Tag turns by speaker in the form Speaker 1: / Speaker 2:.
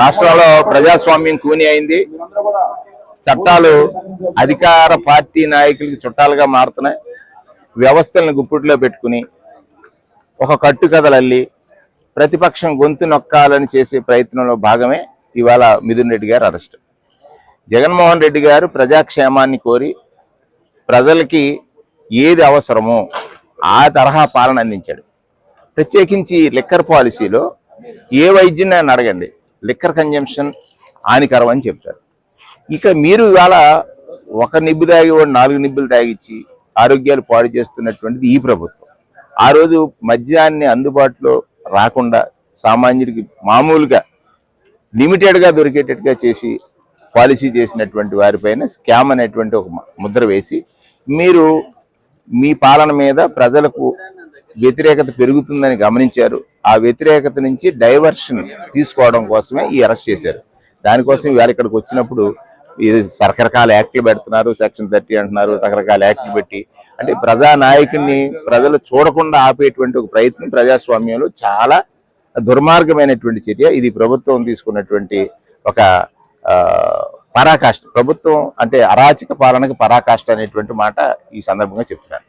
Speaker 1: రాష్ట్రంలో ప్రజాస్వామ్యం కూని అయింది. చట్టాలు అధికార పార్టీ నాయకులకి చుట్టాలుగా మారుతున్నాయి. వ్యవస్థలను గుప్పిట్లో పెట్టుకుని ఒక కట్టుకథలల్లి ప్రతిపక్షం గొంతు నొక్కాలని చేసే ప్రయత్నంలో భాగమే ఇవాళ మిథున్ రెడ్డి గారు అరెస్ట్. జగన్మోహన్ రెడ్డి గారు ప్రజాక్షేమాన్ని కోరి ప్రజలకి ఏది అవసరమో ఆ తరహా పాలన అందించాడు. ప్రత్యేకించి లిక్కర్ పాలసీలో ఏ వైద్యుని ఆయన అడగండి. లిక్కర్ కన్జంప్షన్ హానికరం అని చెప్తారు. ఇక మీరు ఇవాళ ఒక నిబ్బు తాగి వాడు నాలుగు నిబ్బులు తాగిచ్చి ఆరోగ్యాలు పాడు చేస్తున్నటువంటిది ఈ ప్రభుత్వం. ఆ రోజు మద్యాన్ని అందుబాటులో రాకుండా సామాన్యుడికి మామూలుగా లిమిటెడ్గా దొరికేటట్టుగా చేసి పాలసీ చేసినటువంటి వారిపైన స్కామ్ అనేటువంటి ఒక ముద్ర వేసి మీరు మీ పాలన మీద ప్రజలకు వ్యతిరేకత పెరుగుతుందని గమనించారు. ఆ వ్యతిరేకత నుంచి డైవర్షన్ తీసుకోవడం కోసమే ఈ అరెస్ట్ చేశారు. దానికోసం ఇవాళ ఇక్కడికి వచ్చినప్పుడు ఇది రకరకాల యాక్ట్లు పెడుతున్నారు సెక్షన్ థర్టీ అంటున్నారు రకరకాల యాక్ట్లు పెట్టి. అంటే ప్రజా నాయకుడిని ప్రజలు చూడకుండా ఆపేటువంటి ఒక ప్రయత్నం ప్రజాస్వామ్యంలో చాలా దుర్మార్గమైనటువంటి చర్య. ఇది ప్రభుత్వం తీసుకున్నటువంటి ఒక పరాకాష్ట. ప్రభుత్వం అంటే అరాచక పాలనకు పరాకాష్ట అనేటువంటి మాట ఈ సందర్భంగా చెప్తున్నారు.